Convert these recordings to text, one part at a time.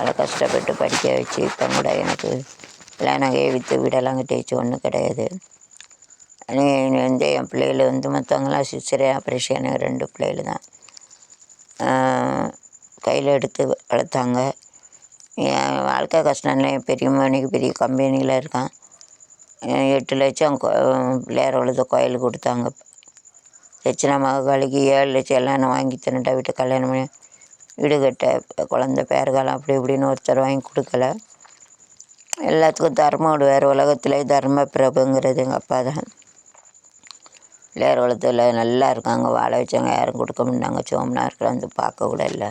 அதை கஷ்டப்பட்டு படிக்க வச்சு இப்போ கூட எனக்கு எல்லாம் நகையை விற்று வீடெல்லாம் கட்டி வச்சு ஒன்றும் கிடையாது. வந்து என் பிள்ளைகள் வந்து மற்றவங்களாம் சிசரே ஆப்ரேஷன் ரெண்டு பிள்ளைகள் தான் கையில் எடுத்து வளர்த்தாங்க. என் வாழ்க்கை கஷ்டம்ல என் பெரியம்மனுக்கு பெரிய கம்பெனியில் இருக்கான். எட்டு லட்சம் பிள்ளையார் வளர்த்து கோயிலுக்கு கொடுத்தாங்க. தட்சிண மகாகாளிக்கு ஏழு லட்சம் எல்லாம் நான் வாங்கி தின்னுட்டா வீட்டு கல்யாணம் பண்ணி வீடு கட்ட குழந்த பேறுகாலம் அப்படி இப்படின்னு ஒருத்தர் வாங்கி கொடுக்கல. எல்லாத்துக்கும் தர்மம் விடுவார் உலகத்திலே தர்ம பிரபுங்கிறது எங்கள் அப்பா தான். பிள்ளையார் குளத்தில் நல்லா இருக்காங்க. வாழ வச்சவங்க யாரும் கொடுக்க முடியாங்க சோமனார்கள் வந்து பார்க்க கூட இல்லை.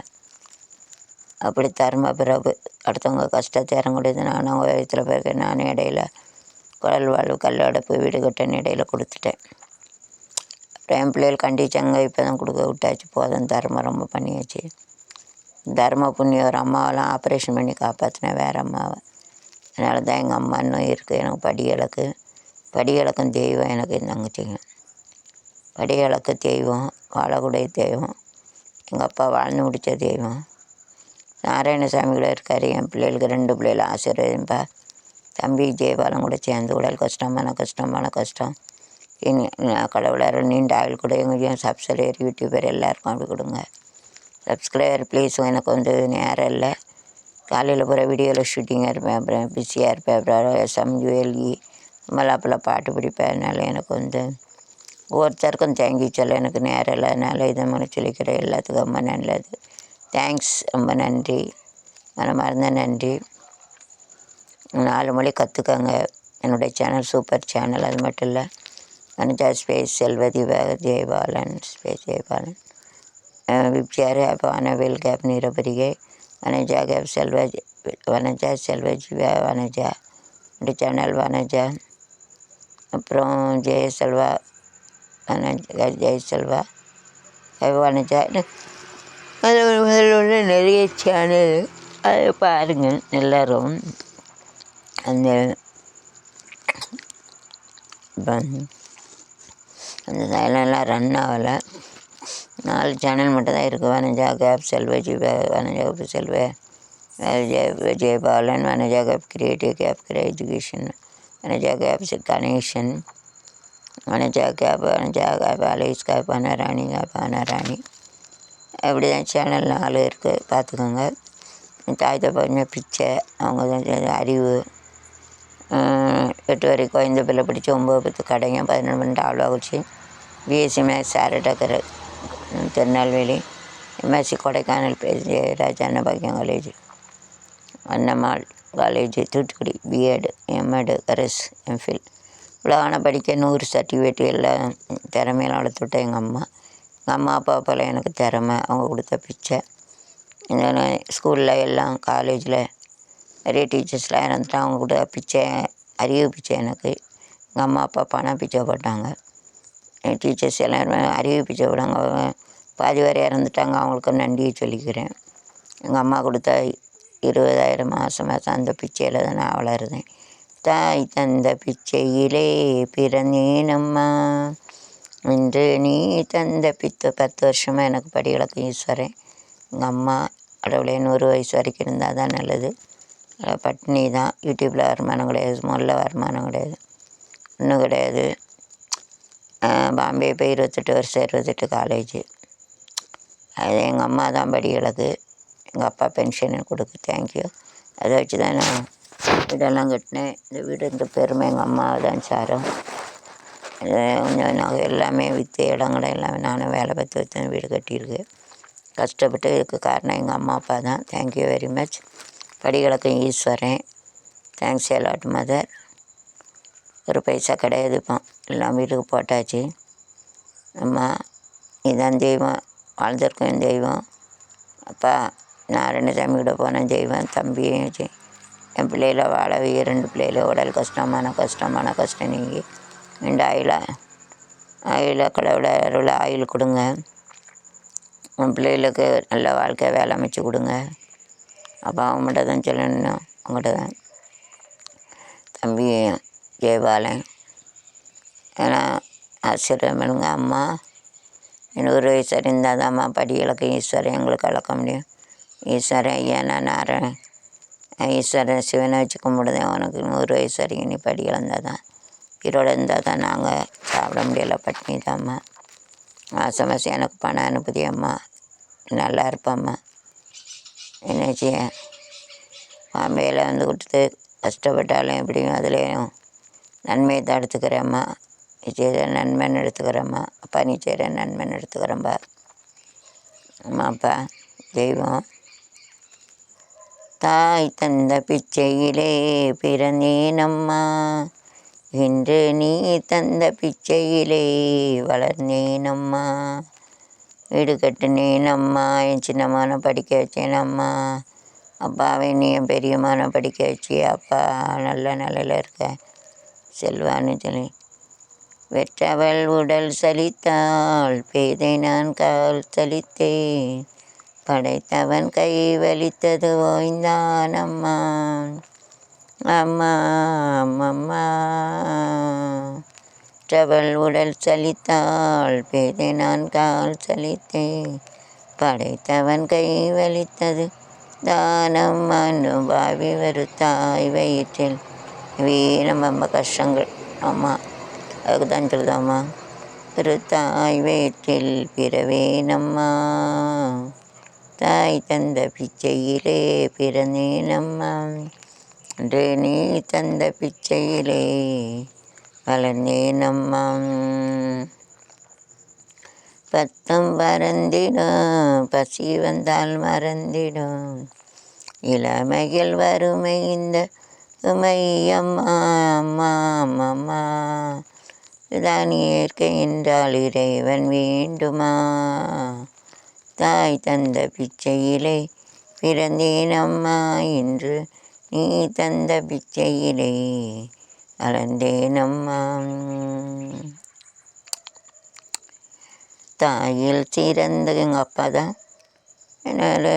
அப்படி தர்ம பிரபு. அடுத்தவங்க கஷ்டத்தை இறங்கக்கூடியது நானும் அவங்க வயிற்றுல போயிருக்க நானும் இடையில குழல் வாழ்வு கல்லடப்பு வீடு கட்டன்னு இடையில கொடுத்துட்டேன். அப்புறம் என் பிள்ளைகள் கண்டிச்சாங்க. இப்போ தான் கொடுக்க விட்டாச்சு. போதும் தர்மம் ரொம்ப பண்ணியாச்சு. தர்ம புண்ணியம் ஒரு அம்மாவெல்லாம் ஆப்ரேஷன் பண்ணி காப்பாற்றினேன் வேறு அம்மாவை. அதனால தான் எங்கள் அம்மா இன்னும் இருக்குது எனக்கு படிகளுக்கு படிகளுக்கும் தெய்வம் எனக்கு தங்கச்சிங்க படிகளுக்கு தெய்வம் வாழக்கூடிய தெய்வம் எங்கள் அப்பா வாழ்ந்து முடித்த தெய்வம். நாராயணசாமி கூட இருக்கார் என் பிள்ளைகளுக்கு ரெண்டு பிள்ளைகளும் ஆசீர்வதிப்பா தம்பி ஜெயபாலம் கூட சேர்ந்து உடல் கஷ்டமான கஷ்டமான கஷ்டம் இனி கடவுளார் நீண்ட ஆயுள் கூட எங்கேயும் சப்ஸ்கிரைபர் யூடியூபர் எல்லாருக்கும் அப்படி கொடுங்க. சப்ஸ்கிரைபர் ப்ளீஸும் எனக்கு வந்து நேரம் இல்லை. காலையில் பூரா வீடியோவில் ஷூட்டிங்காக இருப்பேன். அப்புறம் பிஸியாக இருப்பேன். அப்புறம் எஸ்எம் ஜுவல்லி மலாப்பில் பாட்டு பிடிப்பேன். அதனால் எனக்கு வந்து ஒவ்வொருத்தருக்கும் தேங்க்யூ சொல்ல. எனக்கு நேரம் இல்லை. அதனால் இதை மாதிரி சொல்லிக்கிறேன் எல்லாத்துக்கும் ரொம்ப நல்லது. தேங்க்ஸ் ரொம்ப நன்றி. மனமார்ந்த நன்றி. நாலு மொழி கற்றுக்கங்க என்னுடைய சேனல் சூப்பர் சேனல் அது மட்டும் இல்லை. அனுஜா ஸ்பேஸ் செல்வதி வேக ஜெயபாலன் ஸ்பேஸ் ஜெயபாலன். விப்சியார் அப்போ வானவேல் கேப் நீரபரிகை வனஜா கேப் செல்வ வனஜா செல்வ வனஜா இந்த சேனல் வனஜா அப்புறம் ஜெய செல்வா வனஜா ஜெய செல்வா வனஜா அதில் உள்ள நிறைய சேனல் அதை பாருங்கள் எல்லோரும். அந்த அந்த சேனல்லாம் ரன் ஆகலை. நாலு சேனல் மட்டும்தான் இருக்குது வனஜா கேப் செல்வ ஜீவ வனஜா கேப் செல்வ ஜெய ஜெயபாலன் வனஜா கேப் கிரியேட்டிவ் கேப் education Vanaja gap Ganesan Vanaja gap Vanaja gap அலேஸ் கேப் அனராணி கேப் அனராணி அப்படி தான் சேனல் நாலு இருக்குது பார்த்துக்கோங்க. தாய் தப்பா பிச்சை அவங்க தான் அறிவு. எட்டு வரைக்கும் குழந்த பிள்ளை பிடிச்சி ஒம்பது பத்து கடைங்க பதினொன்று பன்னெண்டு ஆழ்வா குச்சி BSc maths Sarah Tucker Tirunelveli MSc Kodaikanal பேசி ராஜான பாக்கியம் college Annammal college Thoothukudi BEd MEd கரஸ் MPhil இவ்வளோ ஆனால் படிக்க நூறு சர்டிஃபிகேட் எல்லாம் திறமையெல்லாம் வளர்த்துவிட்டேன் எங்கள் அம்மா எங்கள் அம்மா அப்பா போல் எனக்கு திறமை அவங்க கொடுத்த பிச்சை ஸ்கூலில் எல்லாம் காலேஜில் நிறைய டீச்சர்ஸ்லாம் இறந்துட்டு அவங்க கூட பிச்சை அறிவு பிச்சை எனக்கு எங்கள் அம்மா அப்பா பணம் பிச்சை போட்டாங்க டீச்சர்ஸ் எல்லோருமே அறிவு பிச்சை பாதி வரை இறந்துட்டாங்க. அவங்களுக்கும் நன்றியை சொல்லிக்கிறேன். எங்கள் அம்மா கொடுத்த இருபதாயிரம் மாதம் மாதம் அந்த பிச்சையில் தான் நான் வளருதேன். தாய் தந்த பிச்சையிலே பிறந்தேனம்மா. இன்று நீ தந்த பித்து பத்து வருஷமாக எனக்கு படிகளுக்கு ஈஸ்வரன் எங்கள் அம்மா கடவுளே நூறு வயசு வரைக்கும் இருந்தால் தான் நல்லது. பட்டினி பட்னி தான். யூடியூப்பில் வருமானம் கிடையாது. முதல்ல வருமானம் கிடையாது. ஒன்றும் கிடையாது. பாம்பே போய் இருபத்தெட்டு வருஷம் இருபத்தெட்டு காலேஜு அது எங்கள் அம்மா தான் படிகளுக்கு எங்கள் அப்பா பென்ஷன் கொடுக்கு தேங்க்யூ அதை வச்சு தான் நான் வீடெல்லாம் கட்டினேன். இந்த வீடு இந்த பெருமை எங்கள் அம்மாவை தான் சாரும் கொஞ்சம் நாங்கள் எல்லாமே விற்று இடங்களை எல்லாமே நானும் வேலை பார்த்து வச்சு வீடு கட்டியிருக்கு கஷ்டப்பட்டு இதுக்கு காரணம் எங்கள் அம்மா அப்பா தான். Thank you very much படிகளுக்கும் Eswaran. Thanks a lot mother ஒரு பைசா கிடையாது இப்போ எல்லாம் வீட்டுக்கு போட்டாச்சு. அம்மா இதான் தெய்வம். வாழ்ந்திருக்கும் தெய்வம். அப்பா நான் ரெண்டு சாமி கூட போனேன். தெய்வம் தம்பியும் என் பிள்ளைகள வாழ ரெண்டு பிள்ளைகள உடல் கஷ்டமான கஷ்டமான கஷ்டம் நீங்கள் ரெண்டு ஆயில ஆயில கடவுளை அருள் ஆயில் கொடுங்க. உன் பிள்ளைகளுக்கு நல்ல வாழ்க்கை வேலை அமைச்சு கொடுங்க. அப்போ அவங்கள்ட்ட தான் சொல்லணும். அவங்கள்ட்ட தான் தம்பி ஜெயபாலன் ஏன்னா ஆசீர்வாதம் பண்ணுங்க அம்மா நூறு வயசு இருந்தால் தான் அம்மா படிகளுக்கு ஈஸ்வரன் எங்களுக்கு அளக்க முடியும் ஈஸ்வரன் ஐயா நான் ஆறேன் ஈஸ்வரன் சிவனை வச்சு கும்பிடுதேன் உனக்கு நூறு வயசு வரைக்கும் நீ படி இழந்தால் தான் உயிரோடு இருந்தால் தான் நாங்கள் சாப்பிட முடியலை பட்னி தாம்மா மாதம் மாதம் எனக்கு பணம் அனுப்புதியம்மா நல்லா இருப்பம்மா என்ன செய்ய பாம்பேயில் வந்து கொடுத்து கஷ்டப்பட்டாலும் எப்படியும் அதுலேயும் நன்மையை தான் எடுத்துக்கிறேம்மா நீ செய்கிற நன்மைன்னு எடுத்துக்கிறேம்மா. அப்பா நீ செய்கிற நன்மைன்னு எடுத்துக்கிறேன்பா அம்மாப்பா தெய்வம். தாய் தந்த பிச்சையிலே பிறந்தேனம்மா. இன்று நீ தந்த பிச்சையிலே வளர்ந்தேனம்மா. வீடு கட்டினேனம்மா. என் சின்னமான படிக்க வச்சேனம்மா. அப்பாவை நீ என் பெரியமான படிக்க வச்சு அப்பா? நல்ல நிலையில் இருக்க. செல்வான்னு சொல்லி. வெற்றவள் உடல் சலித்தாள் பேதை நான் கால் சலித்தேன். படைத்தவன் கை வலித்தது ஓய்ந்தான் அம்மா. அம்மா அம்மம்மா. வெற்றவள் உடல் சலித்தாள் பேதை நான் கால் சலித்தேன். படைத்தவன் கை வலித்தது தானம் அனுபாவி வருத்தாய் வயிற்றில் வீரம் ரொம்ப கஷ்டங்கள். அம்மா. அதுக்கு தான் சொல்லுதாம்மா ஒரு தாய் வயிற்றில் பிறவேனம்மா தாய் தந்த பிச்சையிலே பிறந்தேனம்மா அன்று நீ தந்த பிச்சையிலே வளர்ந்தேனம்மா பத்தம் பறந்திடும் பசி வந்தால் மறந்திடும் இளமையில் வறுமை இந்த உமை அம்மா அம்மா அம்மா. தான் இயற்கை என்றால் இறைவன் வேண்டுமா? தாய் தந்த பிச்சையிலே பிறந்தேன் அம்மா என்று நீ தந்த பிச்சையிலே அளந்தேன் அம்மா. தாயில் சிறந்த எங்கள் அப்பா தான். என்னால்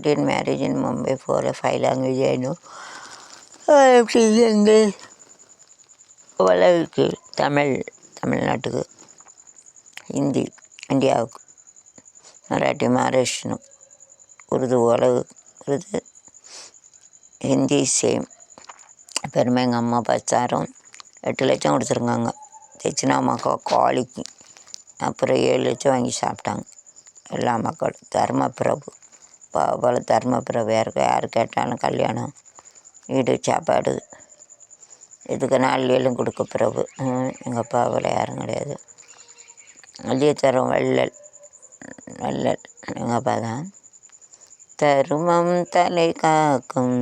டின் marriage in Mumbai four five language ஆயிடும் எங்கள் உலகுக்கு தமிழ் தமிழ்நாட்டுக்கு. ஹிந்தி இந்தியாவுக்கு. மராட்டி மகாராஷ்டிரம் உருது உலகு உருது. ஹிந்தி சேம். பெருமை எங்கள் அம்மா பச்சாரம் எட்டு லட்சம் கொடுத்துருக்காங்க. தட்சிணா மக்கள் காலிக்கு அப்புறம் ஏழு லட்சம் வாங்கி சாப்பிட்டாங்க. எல்லா மக்களும் தர்மபிரபு பாவல தர்மபிரபு யாருக்கு யார் கேட்டாலும் கல்யாணம். வீடு சாப்பாடு. இதுக்கு நாளிலும் கொடுக்க பிறகு எங்கள் அப்பாவில் யாரும் கிடையாது. அஜயத்தரம் வள்ளல் வள்ளல் எங்கள் அப்பா தான். தருமம் தலை காக்கும்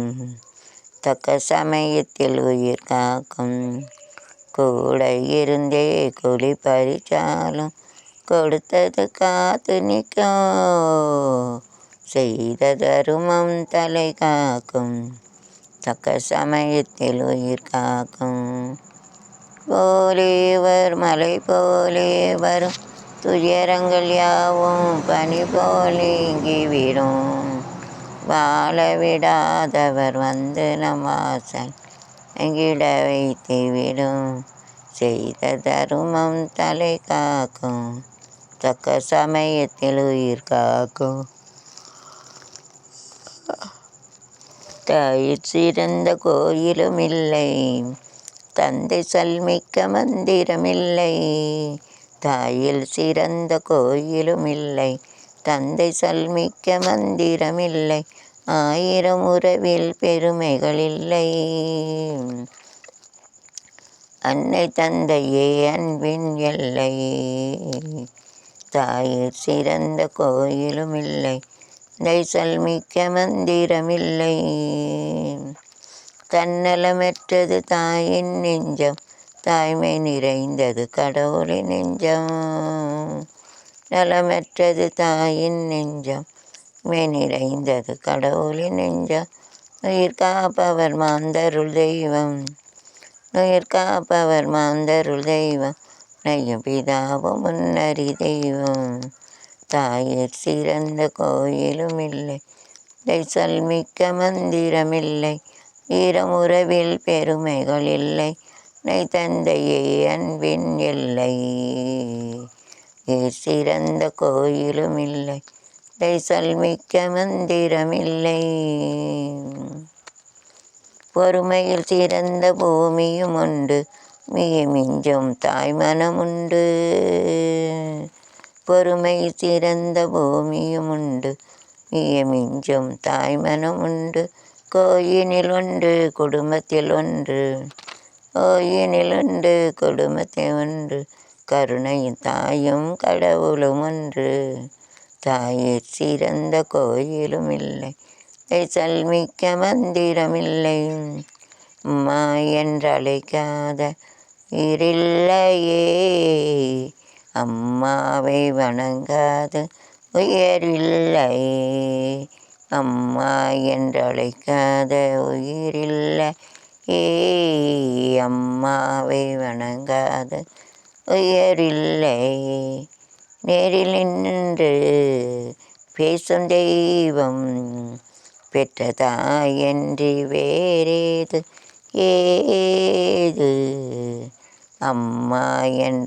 தக்க சமயத்தில் உயிர் காக்கும். கூட இருந்தே கூலி பறிச்சாலும் கொடுத்தது காத்து நிற்கும். செய்த தருமம் தலை காக்கும். தக்க சமயத்தில் உயிர் காக்கும். போலேவர் மலை போலே வரும். துயரங்கள் யாவும் பனி போலேங்கி விடும். வாழ விடாதவர் வந்து நம் வாசல் எங்கிட வைத்து விடும். செய்த தருமம் தலை காக்கும். தக்க சமயத்தில் உயிர் காக்கும். தாயிற் சிறந்த கோயிலும் இல்லை தந்தை சல்மிக்க மந்திரமில்லை. தாயில் சிறந்த கோயிலும் இல்லை தந்தை சல்மிக்க மந்திரமில்லை. ஆயிரம் உறவில் பெருமைகள் இல்லை அன்னை தந்தையே அன்பின் எல்லை. தாயிற் சிறந்த கோயிலும் இல்லை நெய்சல் மிக்க மந்திரமில்லை. தன்னலமற்றது தாயின் நெஞ்சம் தாய்மை நிறைந்தது கடவுளின் நெஞ்சம். நலமற்றது தாயின் நெஞ்சம் மே நிறைந்தது கடவுளின் நெஞ்சம். உயிர் காப்பவர் மாந்தருள் தெய்வம் உயிர் காப்பவர் மாந்தருள் தெய்வம். நையும் பிதாவும் முன்னறி தெய்வம். தாயிற் சிறந்த கோயிலும் இல்லை. தைசல் மிக்க மந்திரமில்லை. ஈரமுறவில் பெருமைகள் இல்லை. நை தந்தையே அன்பின் எல்லை. சிறந்த கோயிலும் இல்லை. தைசல் மிக்க மந்திரமில்லை. பொறுமையில் சிறந்த பூமியும் உண்டு. மிக மிஞ்சும் தாய் மனமுண்டு. பொறுமை சிறந்த பூமியும் உண்டு மிக தாய்மனம் உண்டு கோயினில் ஒன்று குடும்பத்தில் ஒன்று. கோயினில் ஒன்று குடும்பத்தில் ஒன்று. கருணை தாயும் கடவுளும் ஒன்று. தாயிற் சிறந்த கோயிலும் இல்லை. தைசல் மிக்க மந்திரமில்லை. அம்மா என்றழைக்காத உயிரில்லையே அம்மாவை வணங்காது உயிரில்லை. அம்மா என்றழைக்காத உயிரில்லை. ஏ அம்மாவை வணங்காத உயரில்லை. நேரில் நின்று பேசும் தெய்வம் பெற்றதா என்று வேறேது? ஏது? அம்மா என்ற